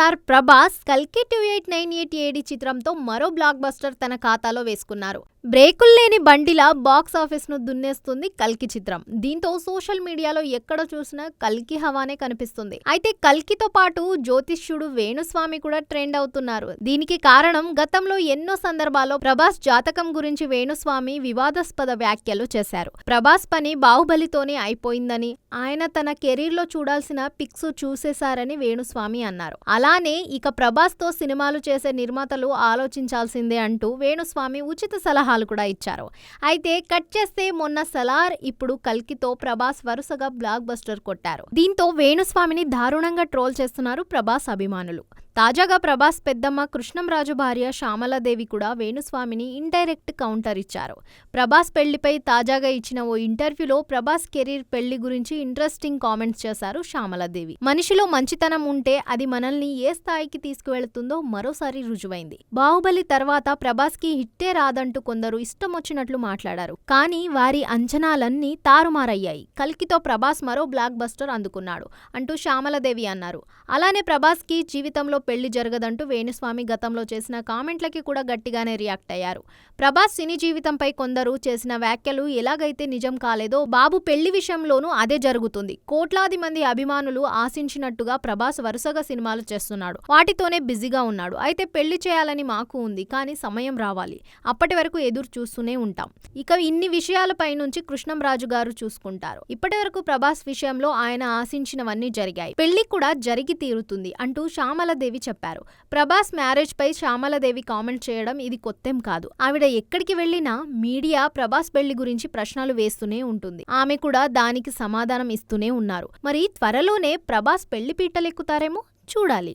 Star Prabhas కల్కి two eight nine eight AD చిత్రంతో మరో బ్లాక్ బస్టర్ తన ఖాతాలో వేసుకున్నారు. బ్రేకుల్లేని బండిలా బాక్స్ ఆఫీస్ను దున్నేస్తుంది కల్కి చిత్రం. దీంతో సోషల్ మీడియాలో ఎక్కడ చూసినా కల్కి హవానే కనిపిస్తుంది. అయితే కల్కితో పాటు జ్యోతిష్యుడు వేణుస్వామి కూడా ట్రెండ్ అవుతున్నారు. దీనికి కారణం గతంలో ఎన్నో సందర్భాల్లో ప్రభాస్ జాతకం గురించి వేణుస్వామి వివాదాస్పద వ్యాఖ్యలు చేశారు. ప్రభాస్ పని బాహుబలితోనే అయిపోయిందని ఆయన తన కెరీర్లో చూడాల్సిన పిక్స్ చూసేశారని వేణుస్వామి అన్నారు. అలానే ఇక ప్రభాస్తో సినిమాలు చేసే నిర్మాతలు ఆలోచించాల్సిందే అంటూ వేణుస్వామి ఉచిత సలహా సలహాలు కూడా ఇచ్చారు. అయితే కట్ చేస్తే మొన్న సలార్ ఇప్పుడు కల్కితో ప్రభాస్ వరుసగా బ్లాక్ బస్టర్ కొట్టారు. దీంతో వేణుస్వామిని దారుణంగా ట్రోల్ చేస్తున్నారు ప్రభాస్ అభిమానులు. తాజాగా ప్రభాస్ పెద్దమ్మ కృష్ణంరాజు భార్య శ్యామలాదేవి కూడా వేణుస్వామిని ఇండైరెక్ట్ కౌంటర్ ఇచ్చారు. ప్రభాస్ పెళ్ళిపై తాజాగా ఇచ్చిన ఓ ఇంటర్వ్యూలో ప్రభాస్ కెరీర్ పెళ్ళి గురించి ఇంట్రెస్టింగ్ కామెంట్స్ చేశారు శ్యామలాదేవి. మనిషిలో మంచితనం ఉంటే అది మనల్ని ఏ స్థాయికి తీసుకువెళుతుందో మరోసారి రుజువైంది. బాహుబలి తర్వాత ప్రభాస్కి హిట్టే రాదంటూ కొందరు ఇష్టం వచ్చినట్లు మాట్లాడారు. కానీ వారి అంచనాలన్నీ తారుమారయ్యాయి. కల్కితో ప్రభాస్ మరో బ్లాక్ బస్టర్ అందుకున్నాడు అంటూ శ్యామలదేవి అన్నారు. అలానే ప్రభాస్కి జీవితంలో పెళ్ళి జరగదంటూ వేణుస్వామి గతంలో చేసిన కామెంట్లకి కూడా గట్టిగానే రియాక్ట్ అయ్యారు. ప్రభాస్ సినీ జీవితంపై కొందరు చేసిన వ్యాఖ్యలు ఎలాగైతే నిజం కాలేదో బాబు పెళ్ళి విషయంలోనూ అదే జరుగుతుంది. కోట్లాది మంది అభిమానులు ఆశించినట్టుగా ప్రభాస్ వరుసగా సినిమాలు చేస్తున్నాడు. వాటితోనే బిజీగా ఉన్నాడు. అయితే పెళ్ళి చేయాలని మాకు ఉంది. కానీ సమయం రావాలి. అప్పటి వరకు ఎదురు చూస్తూనే ఉంటాం. ఇక ఇన్ని విషయాలపై నుంచి కృష్ణంరాజు గారు చూసుకుంటారు. ఇప్పటి వరకు ప్రభాస్ విషయంలో ఆయన ఆశించినవన్నీ జరిగాయి. పెళ్ళి కూడా జరిగి తీరుతుంది అంటూ శ్యామలదేవి చెప్పారు. ప్రభాస్ మ్యారేజ్ పై శ్యామలదేవి కామెంట్ చేయడం ఇది కొత్తేం కాదు. ఆవిడ ఎక్కడికి వెళ్ళినా మీడియా ప్రభాస్ పెళ్ళి గురించి ప్రశ్నలు వేస్తూనే ఉంటుంది. ఆమె కూడా దానికి సమాధానం ఇస్తూనే ఉన్నారు. మరి త్వరలోనే ప్రభాస్ పెళ్ళి పీటలెక్కుతారేమో? చూడాలి.